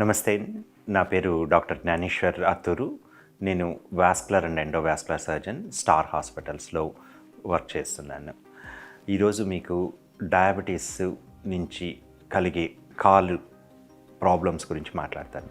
నమస్తే నా పేరు డాక్టర్ జ్ఞానేశ్వర్ అత్తూరు. నేను vascular and endovascular surgeon star హాస్పిటల్స్లో వర్క్ చేస్తున్నాను. ఈరోజు మీకు డయాబెటీస్ నుంచి కలిగే కాలు ప్రాబ్లమ్స్ గురించి మాట్లాడతాను.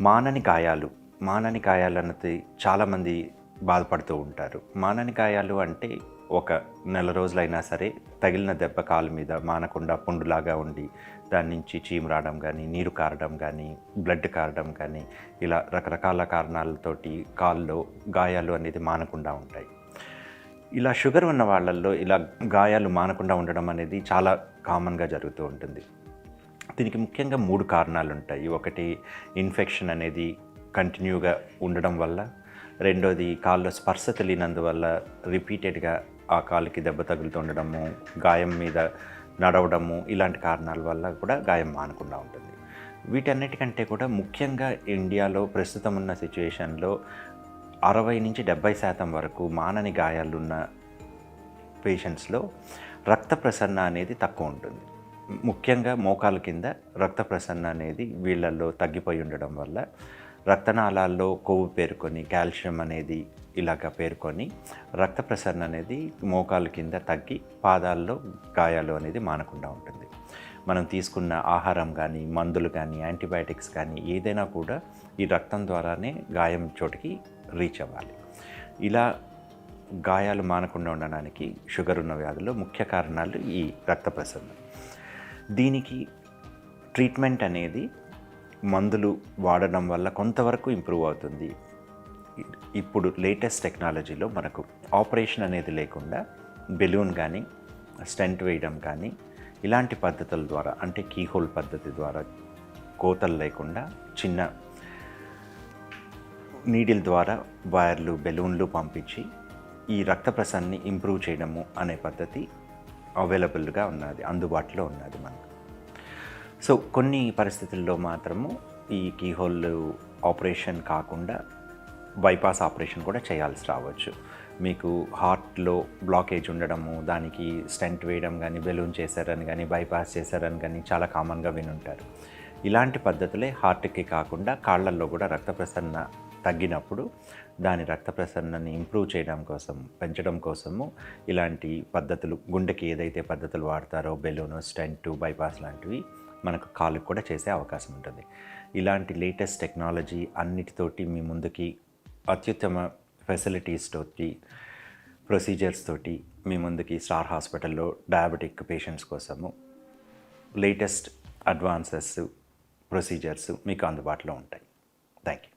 మానని గాయాలు మానని గాయాలు అన్నది చాలామంది బాధపడుతూ ఉంటారు. మానని గాయాలు అంటే ఒక నెల రోజులైనా సరే తగిలిన దెబ్బ కాలు మీద మానకుండా పుండులాగా ఉండి దాని నుంచి చీము రావడం కానీ నీరు కారడం కానీ బ్లడ్ కారడం కానీ ఇలా రకరకాల కారణాలతోటి కాల్లో గాయాలు అనేది మానకుండా ఉంటాయి. ఇలా షుగర్ ఉన్న వాళ్ళల్లో ఇలా గాయాలు మానకుండా ఉండడం అనేది చాలా కామన్గా జరుగుతూ ఉంటుంది. దీనికి ముఖ్యంగా మూడు కారణాలు ఉంటాయి ఒకటి ఇన్ఫెక్షన్ అనేది కంటిన్యూగా ఉండడం వల్ల. రెండోది కాల్లో స్పర్శ తెలియనందువల్ల రిపీటెడ్గా ఆ కాలుకి దెబ్బ తగులుతుండడము గాయం మీద నడవడము ఇలాంటి కారణాల వల్ల కూడా గాయం మానకుండా ఉంటుంది. వీటన్నిటికంటే కూడా ముఖ్యంగా ఇండియాలో ప్రస్తుతం ఉన్న సిచ్యువేషన్లో అరవై నుంచి డెబ్బై శాతం వరకు మానని గాయాలున్న పేషెంట్స్లో రక్త ప్రసరణ అనేది తక్కువ ఉంటుంది. ముఖ్యంగా మోకాల కింద రక్త ప్రసరణ అనేది వీళ్ళల్లో తగ్గిపోయి ఉండడం వల్ల రక్తనాళాల్లో కొవ్వు పేరుకొని కాల్షియం అనేది ఇలాగ పేరుకొని రక్త ప్రసరణ అనేది మోకాలు కింద తగ్గి పాదాల్లో గాయాలు అనేది మానకుండా ఉంటుంది. మనం తీసుకున్న ఆహారం కానీ మందులు కానీ యాంటీబయాటిక్స్ కానీ ఏదైనా కూడా ఈ రక్తం ద్వారానే గాయం చోటికి రీచ్ అవ్వాలి. ఇలా గాయాలు మానకుండా ఉండడానికి షుగర్ ఉన్న వ్యాధుల్లో ముఖ్య కారణాలు ఈ రక్త ప్రసరణ. దీనికి ట్రీట్మెంట్ అనేది మందులు వాడడం వల్ల కొంతవరకు ఇంప్రూవ్ అవుతుంది. ఇప్పుడు లేటెస్ట్ టెక్నాలజీలో మనకు ఆపరేషన్ అనేది లేకుండా బెలూన్ కానీ స్టెంట్ వేయడం కానీ ఇలాంటి పద్ధతుల ద్వారా అంటే కీహోల్ పద్ధతి ద్వారా కోతలు లేకుండా చిన్న నీడిల్ ద్వారా వైర్లు బెలూన్లు పంపించి ఈ రక్త ప్రసరణని ఇంప్రూవ్ చేయడము అనే పద్ధతి అవైలబుల్గా ఉన్నది అందుబాటులో ఉన్నది. సో కొన్ని పరిస్థితుల్లో మాత్రము ఈ కీహోల్ ఆపరేషన్ కాకుండా బైపాస్ ఆపరేషన్ కూడా చేయాల్సి రావచ్చు. మీకు హార్ట్లో బ్లాకేజ్ ఉండడము దానికి స్టెంట్ వేయడం కానీ బెలూన్ చేశారని కానీ బైపాస్ చేశారని కానీ చాలా కామన్గా వినుంటారు. ఇలాంటి పద్ధతులే హార్ట్కి కాకుండా కాళ్ళల్లో కూడా రక్త ప్రసరణ తగ్గినప్పుడు దాని రక్త ప్రసరణని ఇంప్రూవ్ చేయడం కోసం పెంచడం కోసము ఇలాంటి పద్ధతులు గుండెకి ఏదైతే పద్ధతులు వాడతారో బెలూను స్టెంట్ బైపాస్ లాంటివి మనకు కాలుకి కూడా చేసే అవకాశం ఉంటుంది. ఇలాంటి లేటెస్ట్ టెక్నాలజీ అన్నిటితోటి మీ ముందుకి అత్యుత్తమ ఫెసిలిటీస్ తోటి ప్రొసీజర్స్ తోటి మీ ముందుకి స్టార్ హాస్పిటల్లో డయాబెటిక్ పేషెంట్స్ కోసము లేటెస్ట్ అడ్వాన్సెస్ ప్రొసీజర్స్ మీకు అందుబాటులో ఉంటాయి. థ్యాంక్ యూ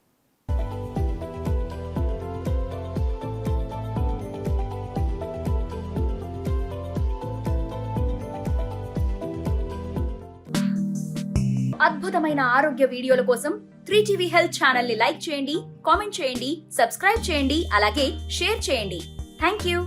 అద్భుతమైన ఆరోగ్య వీడియోల కోసం త్రీ టీవీ హెల్త్ ఛానల్ని లైక్ చేయండి కామెంట్ చేయండి సబ్స్క్రైబ్ చేయండి అలాగే షేర్ చేయండి. Thank you